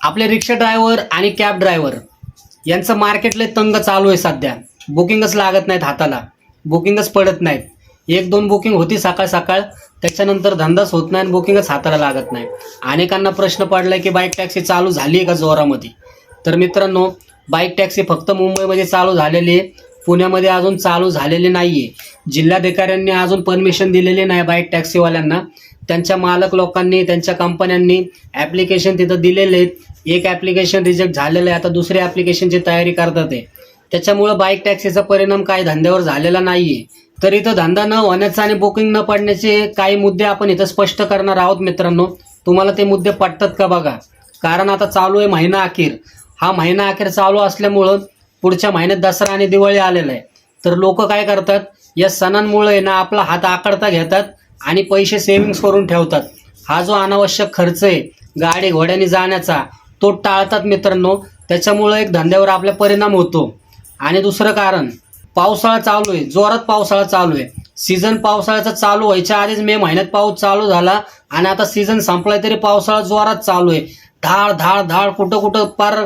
आपले rickshaw driver आणि cab driver यांचं मार्केटले तंग चालू आहे सध्या. बुकिंगच लागत नाहीत हाताला. बुकिंगच पडत नाहीत. एक दोन बुकिंग होती सकाळ सकाळ त्याच्यानंतर धंदाच होत नाही आणि बुकिंगच हाताला लागत नाही. अनेकांना प्रश्न पडलाय की बाईक टॅक्सी चालू झाली आहे का जोरामध्ये? तर मित्रांनो बाईक टॅक्सी फक्त मुंबईमध्ये चालू झालेली आहे. पुण्यामध्ये अजून चालू झालेली नाही आहे जिल्हाधिकाऱ्यांनी अजून परमिशन दिलेली नाही बाईक टॅक्सीवाल्यांना. त्यांच्या मालक लोकांनी त्यांच्या कंपन्यांनी ॲप्लिकेशन तिथं दिलेले आहेत. एक ॲप्लिकेशन रिजेक्ट झालेलं आहे. आता दुसऱ्या ॲप्लिकेशनची तयारी करतात आहे त्याच्यामुळं बाईक टॅक्सीचा परिणाम काही धंद्यावर झालेला नाही आहे तर इथं धंदा न होण्याचा आणि बुकिंग न पडण्याचे काही मुद्दे आपण इथं स्पष्ट करणार आहोत मित्रांनो. तुम्हाला ते मुद्दे पटतात का बघा? कारण आता चालू आहे महिना अखेर. हा महिना अखेर चालू असल्यामुळं पुढच्या महिन्यात दसरा आणि दिवाळी आलेला आहे. तर लोक काय करतात? या सणांमुळे ना आपला हात आकडता घेतात. आणि पैसे सेव्हिंग्स करून ठेवतात. हा जो अनावश्यक खर्च आहे गाडी घोड्याने जाण्याचा तो टाळतात मित्रांनो. त्याच्यामुळं एक धंद्यावर आपला परिणाम होतो. आणि दुसरं कारण पावसाळा चालू आहे. जोरात पावसाळा चालू आहे. सीझन पावसाळ्याचा चालू व्हायच्या आधीच मे महिन्यात पाऊस चालू झाला आणि आता सीझन संपलाय तरी पावसाळा जोरात चालू आहे. धाळ धाळ धाळ कुठं कुठं पार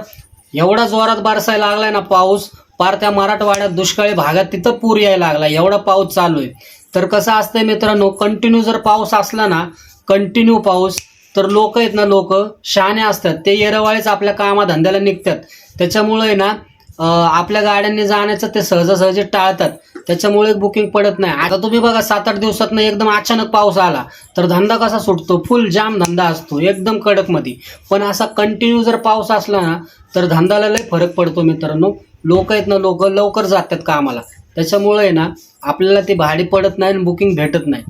एवढा जोरात बरसायला लागलाय ना पाऊस पार त्या मराठवाड्यात दुष्काळी भागात तिथं पूर यायला लागला. एवढा पाऊस चालू आहे. तर कसं असतंय मित्रांनो कंटिन्यू जर पाऊस असला ना कंटिन्यू पाऊस तर लोक आहेत ना लोक शहाणे असतात. ते येरवाळेच आपल्या कामाधंद्याला निघतात. त्याच्यामुळे ना आपल्या गाड्यांनी जाण्याचं ते सहजासहजी टाळतात. त्याच्यामुळे बुकिंग पडत नाही. आता तुम्ही बघा सात आठ दिवसात एकदम अचानक पाऊस आला तर धंदा कसा सुटतो? फुल जाम धंदा असतो एकदम कडकमध्ये पण असा कंटिन्यू जर पाऊस असला ना तर धंद्याला लय फरक पडतो मित्रांनो. लोक आहेत ना लोक लवकर जातात कामाला. त्याच्यामुळे आहे ना आपल्याला ते भाडे पडत नाही आणि बुकिंग भेटत नाही.